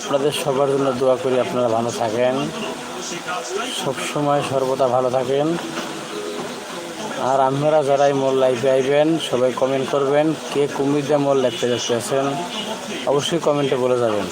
আপনাদের সবার জন্য দোয়া করি আপনারা ভালো থাকেন। সবসময় সর্বদা ভালো থাকেন। আর আপনারা যারাই মোল লাইফে আইবেন, সবাই কমেন্ট করবেন, কে কুমির দিয়ে মোল দেখতে আছেন অবশ্যই কমেন্টে বলে যাবেন।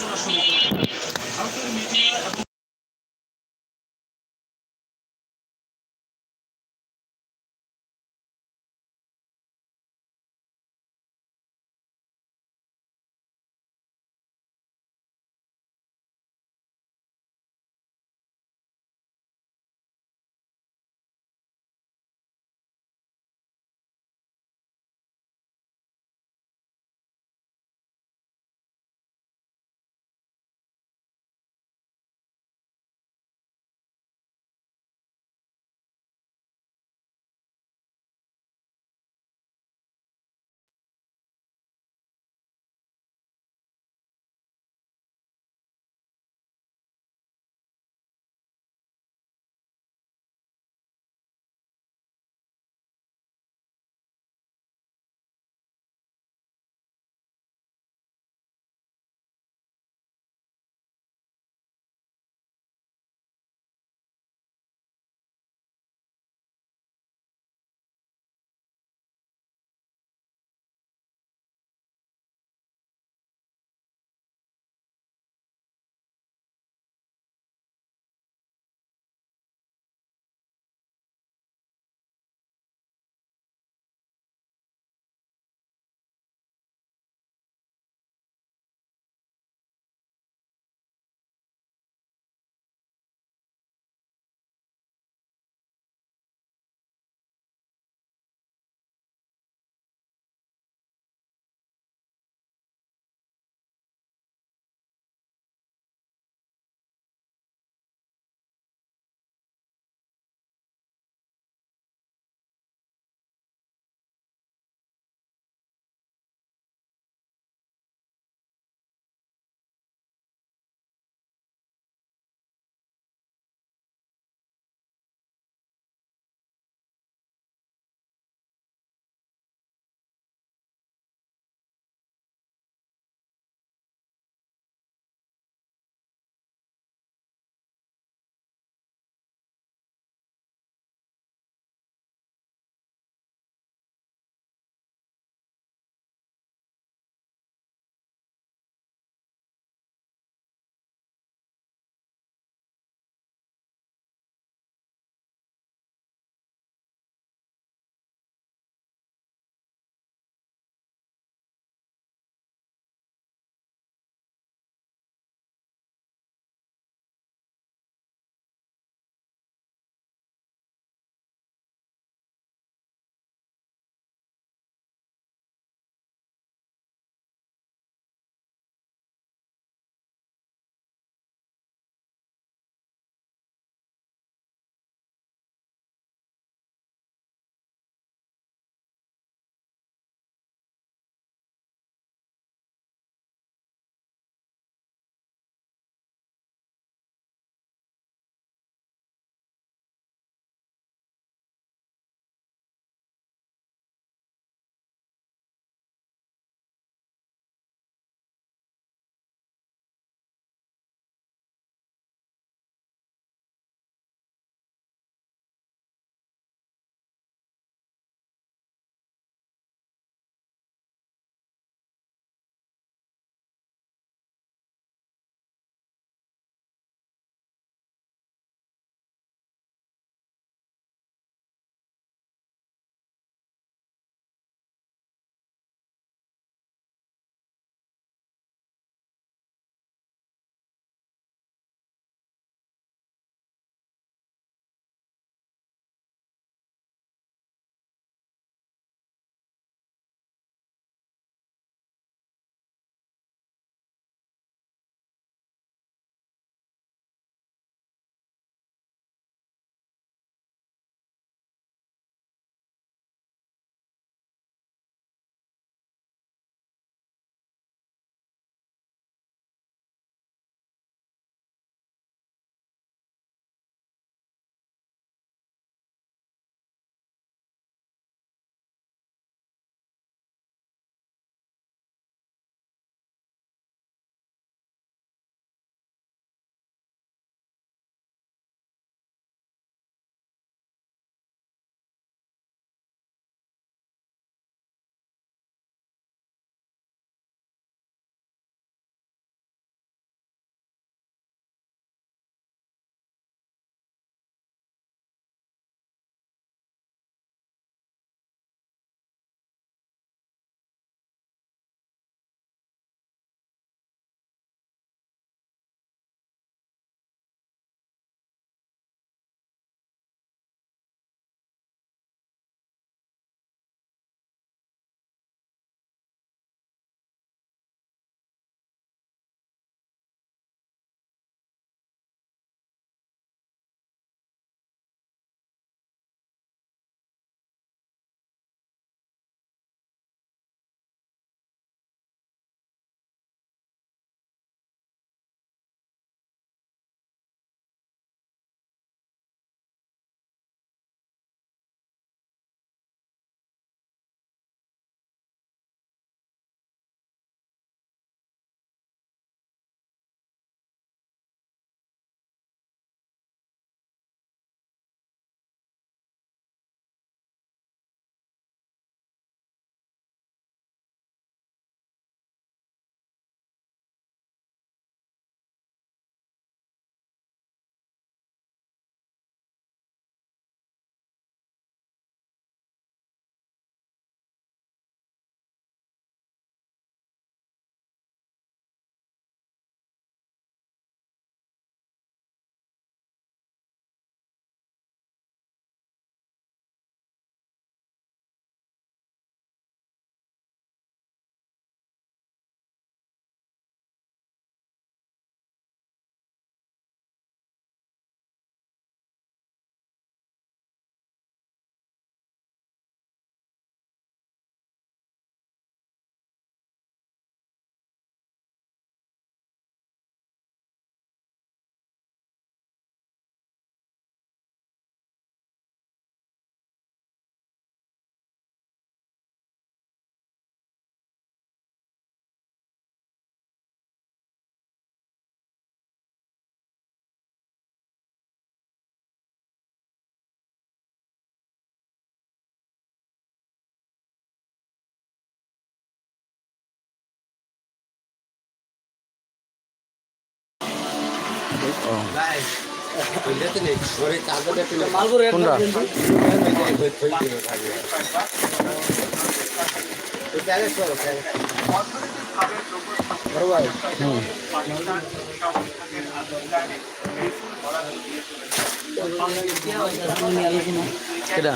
কেটা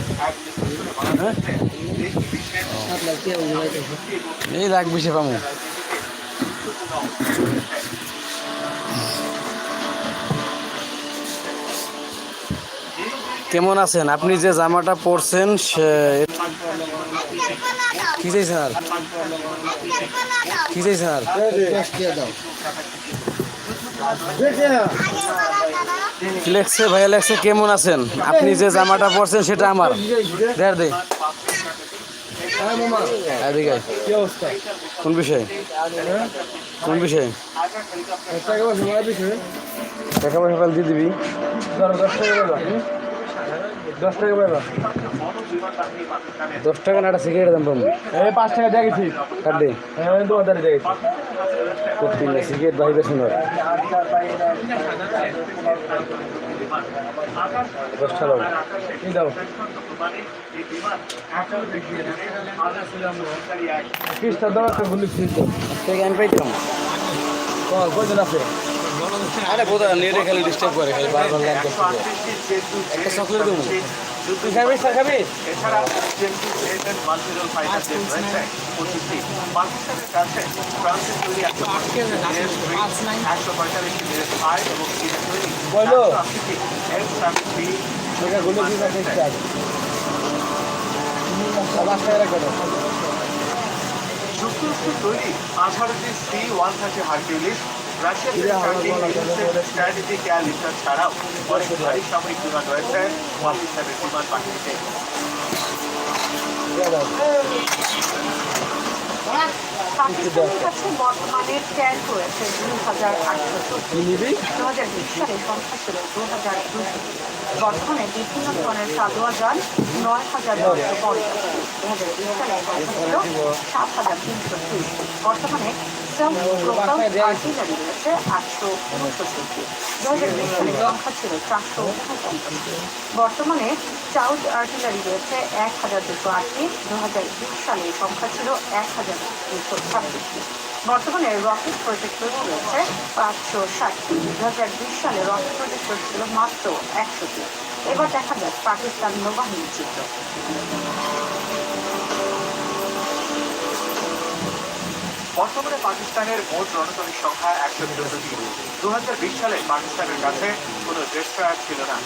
এই লাখ বিশে পামু কেমন আছেন? আপনি যে জামাটা পরছেন সে কি চাইছেন আর কি চাইছেন আর লেখছে ভাইয়া লেখছে কেমন আছেন? আপনি যে জামাটা পরছেন সেটা আমার। দেড় দে। কোন বিষয়? কোন বিষয়? টাকা পয়সা দিয়ে দিবি। দশ টাকা পাইবা। দশ টাকা না একটা সিগারেট দাম পাবো। এই পাঁচ টাকা দিয়ে গেছি। কাট দে। দিয়ে গেছি। করতে সিগারেট বাইরে সুন্দর দশটা দাও? এই দাও পিসটা দাও একটা গুলি থেকে আমি পাইতাম। কল কয়জন আছে? আরে কোথায় নেটে খালি ডিস্টার্ব করে খালি বারবার লাইন করতে একটা চকলেট দেবো তুই খাবি স্যার খাবি? এছাড়া জেমসি ব্রেন্ডন মাল্টিরোল ফাইটার জেট রয়েছে পঁচিশটি। পাকিস্তানের কাছে ফ্রান্সের তৈরি একশো একশো পঁয়তাল্লিশটি এবং চীনের তৈরি আশিটি টাকা রাখো যুক্তরাষ্ট্রের তৈরি আঠারোটি সি ওয়ান থার্টি হারকিউলিস রাশিয়ার স্ট্র্যাটেজিক এয়ার লিফটার ছাড়াও অনেক ভারী সামরিক বিমান রয়েছে। পাকিস্তানের বিমান বাহিনীতে পাকিস্তানের কাছে বর্তমানে রয়েছে হাজার আটশো কি নিবি? দু হাজার বিশ সালে সংখ্যা ছিল দু হাজার দুশো বর্তমানে বিভিন্ন ধরনের সাদোয়া যান নয় হাজার নশো পঞ্চাশ। দু হাজার বিশ সালে সংখ্যা ছিল সাত হাজার তিনশো ত্রিশ। বর্তমানে আর্টিলারি রয়েছে আটশো উনষট্টি দু হাজার বিশ সালে সংখ্যা ছিল চারশো উনপঞ্চাশটি বর্তমানে আর্টিলারি রয়েছে এক হাজার দুশো আটটি দু হাজার বিশ সালে সংখ্যা ছিল এক হাজার বর্তমানে রকেট প্রজেক্টর রয়েছে পাঁচশো ষাটটি দু হাজার বিশ সালে রকেট প্রজেক্টর ছিল মাত্র একশোটি এবার দেখা যাক পাকিস্তান নৌবাহিনীর চিত্র। বর্তমানে পাকিস্তানের মোট রণতরীর সংখ্যা একশো চোদ্দটি দু হাজার বিশ সালে পাকিস্তানের কাছে কোনো ডেস্ট্রয়ার ছিল না।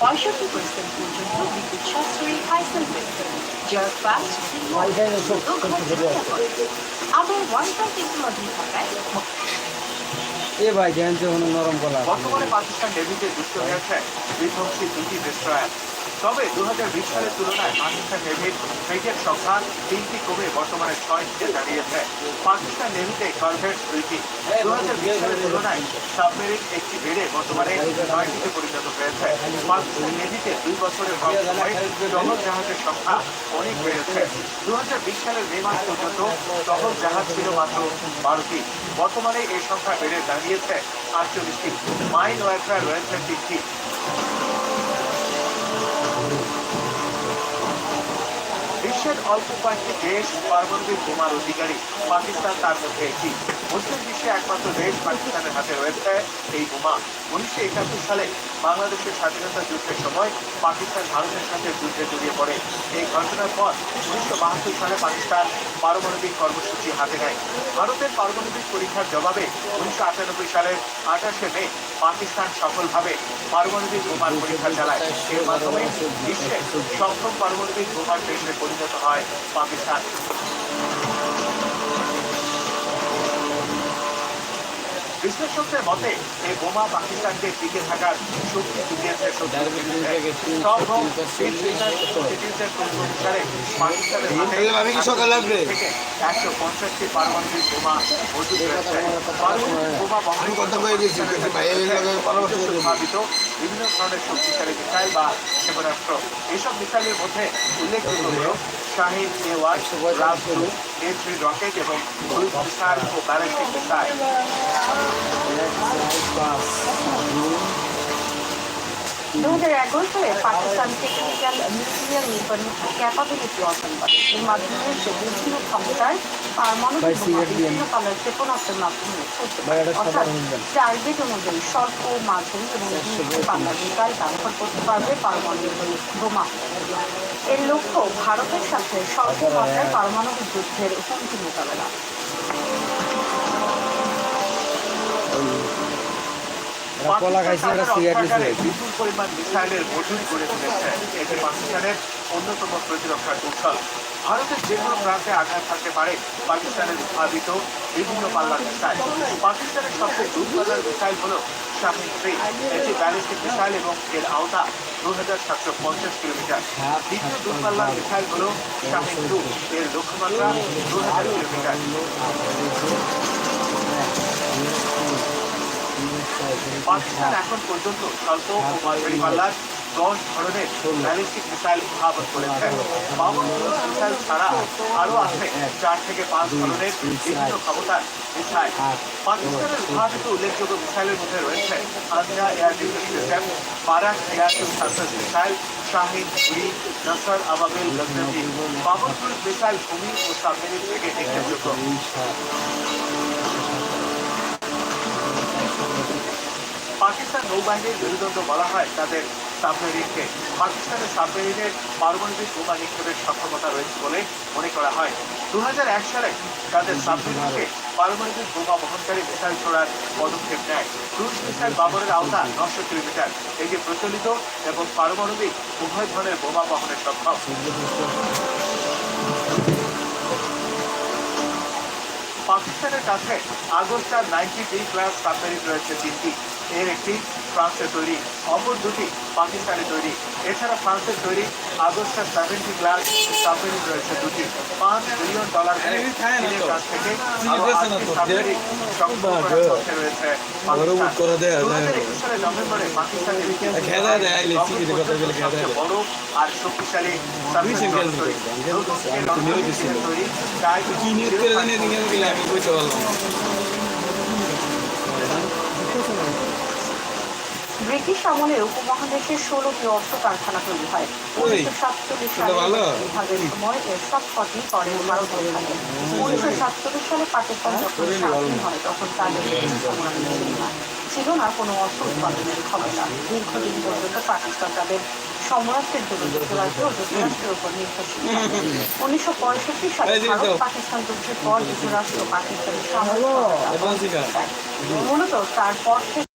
পঁয়ষট্টি পার্সেন্ট পর্যন্ত বিদ্যুৎ সাশ্রয়ী হাইসেল ওয়াইফাই সব আবার ওয়াইফাই টেকনোলজি থাকায় এ ভাই জ্ঞান নরম গলা বর্তমানে পাকিস্তান নেভিতে যুক্ত হয়েছে বিধ্বংসী দুটি ডেস্ট্রয়ার তবে দু হাজার বিশ সালের তুলনায় পাকিস্তান নেভির ফ্রিগেট সংখ্যা তিনটি কমে বর্তমানে ছয়টিতে দাঁড়িয়েছে। পাকিস্তান নেভিতে কনভেট দুইটি। দু হাজার বিশ সালের তুলনায় সাবমেরিন একটি বেড়ে বর্তমানে নয়টিতে পরিণত হয়েছে। পাকিস্তান নেভিতে দুই বছরের কম সময়ে টহল জাহাজের সংখ্যা অনেক বেড়েছে। দু হাজার বিশ সালের মে মাস পর্যন্ত টহল জাহাজ ছিল মাত্র বারোটি। বর্তমানে এই সংখ্যা বেড়ে দাঁড়িয়েছে আটচল্লিশটি। মাইন ওয়ারফেয়ার রয়েছে তিনটি। অল্প কয়েকটি দেশ পারমাণবিক বোমার অধিকারী পাকিস্তান তার মধ্যে একটি। মুসলিম বিশ্বে একমাত্র দেশ পাকিস্তানের হাতে রয়েছে এই বোমা। উনিশশো একাত্তর সালে বাংলাদেশের স্বাধীনতা যুদ্ধের সময় পাকিস্তান ভারতের সাথে যুদ্ধে জড়িয়ে পড়ে। এই ঘটনার পর উনিশশো বাহাত্তর সালে পাকিস্তান পারমাণবিক কর্মসূচি হাতে নেয়। ভারতের পারমাণবিক পরীক্ষার জবাবে উনিশশো আটানব্বই সালের আঠাশে মে পাকিস্তান সফলভাবে পারমাণবিক বোমার পরীক্ষা চালায়। এর মাধ্যমে বিশ্বে সপ্তম পারমাণবিক বোমার দেশে পরিণত হয়। পাকিস্তান বিশ্লেষকদের মতে এই বোমা পাকিস্তানকে টিকে থাকার শক্তি জুগিয়েছে একশো পঞ্চাশটি পারমাণবিক বোমা মজুদ বিভিন্ন ধরনের শক্তিশালী মিসাইল বা ক্ষেপণাস্ত্র এসব মিসাইলের মধ্যে উল্লেখযোগ্য হল Shaheen A one Raad two A three rocket এবং ক্রুজ মিসাইল ও মিসাইল দু হাজার এগারো সালে Pakistan technical nuclear weapon capability অর্জন করে। এর মাধ্যমে সে বিভিন্ন ক্ষমতার পারমাণবিক। বিভিন্ন কালার ক্ষেপণাস্ত্রের মাধ্যমে অর্থাৎ টার্গেট অনুযায়ী স্বল্প মাঝারি এবং ব্যবহার করতে পারবে পারমাণবিক বোমা। এর লক্ষ্য ভারতের সাথে স্বল্প পারমাণবিক যুদ্ধের হুমকি মোকাবেলা। বিপুল পরিমাণ মিসাইলের মজুদ করে তুলেছে এটি পাকিস্তানের অন্যতম প্রতিরক্ষা কৌশল ভারতের যে কোনো প্রান্তে আঘাত থাকতে পারে পাকিস্তানের উদ্ভাবিত বিভিন্ন সবচেয়ে দূরপাল্লার মিসাইল হল শাহিন এটি ব্যালিস্টিক মিসাইল এবং এর আওতা দু সাতশো পঞ্চাশ কিলোমিটার। দ্বিতীয় দূরপাল্লার মিসাইল হল শাহিন টু এর লক্ষ্যমাত্রা দু হাজার কিলোমিটার। পাকিস্তান এখন পর্যন্ত স্বল্প ও মাঝারি পাল্লার দশ ধরনের ব্যালিস্টিক মিসাইল উদ্ভাবন করেছে। বাবন মিসাইল ছাড়া আরও আছে চার থেকে পাঁচ ধরনের বিভিন্ন ক্ষমতার মিসাইল পাকিস্তানের উদ্ভাবিত উল্লেখযোগ্য মিসাইলের মধ্যে রয়েছে Anza air defence system Barak air surface missile Shaheen উড়ি নসর আবাবিল গজনবি বাবন মিসাইল ভূমি ও সাবমেরিন থেকে নিক্ষেপযোগ্য পাকিস্তান নৌবাহিনীর মেরুদণ্ড বলা হয়, তাদের সাবমেরিনকে পাকিস্তানের সাবমেরিনের পারমাণবিক বোমা নিক্ষেপের সক্ষমতা রয়েছে বলে মনে করা হয়। দুহাজার এক সালে তাদের সাবমেরিনকে পারমাণবিক বোমা বহনকারী মিসাইল ছোড়ার পদক্ষেপ নেয়। ক্রুজ মিসাইল বাবরের আওতা নশো কিলোমিটার। এটি প্রচলিত এবং পারমাণবিক উভয় ধরনের বোমা বহনে সক্ষম। পাকিস্তানের কাছে আগস্টার নাইনটি থ্রি ক্লাস সাবমেরিন রয়েছে তিনটি। এর একটি ফ্রান্সের তৈরি অপর দুটি পাকিস্তানে তৈরি। এছাড়া ফ্রান্সের তৈরি আগস্টা সেভেন্টি গ্লাস সাবমেরিন রয়েছে দুটি। পাঁচ বিলিয়ন ডলার ব্যয়ে চীনের কাছ থেকে আরও আটটি সাবমেরিন সংগ্রহ করার পক্ষে রয়েছে পাকিস্তান। 2021 সালের নভেম্বরে পাকিস্তানের বড় আর শক্তিশালী তৈরি। ব্রিটিশ আমলে উপমহাদেশের ষোলোটি অস্ত্র কারখানা তৈরি হয়। উনিশশো সাতচল্লিশ সালে বিভাগের সময় এর সব কটি পরে ভারত হয়ে থাকে উনিশশো সাতচল্লিশ সালে পাকিস্তান যখন স্বাধীন হয় তখন তাদের ছিল না কোনো অস্ত্র উৎপাদনের ক্ষমতা। দীর্ঘদিন পর্যন্ত পাকিস্তান তাদের সমরাষ্ট্রের জন্য যুক্তরাষ্ট্র ও যুক্তরাষ্ট্রের উপর নির্ভরশীল। উনিশশো পঁয়ষট্টি সালে ভারত পাকিস্তান যুদ্ধের পর যুক্তরাষ্ট্র পাকিস্তানের সামরিক। মূলত তারপর থেকে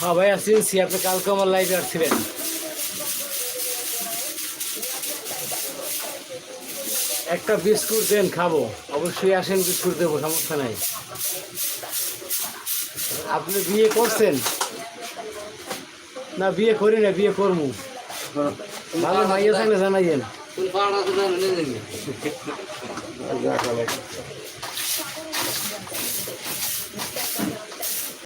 হ্যাঁ ভাই আসছি আপনি কালকে আমার লাইভে আসছিলেন। একটা বিস্কুট দেন খাব। অবশ্যই আসেন বিস্কুট দেবো সমস্যা নাই। আপনি বিয়ে করছেন? না বিয়ে করি না বিয়ে করব। ভালো মাইয়া থাকলে জানাইয়েন।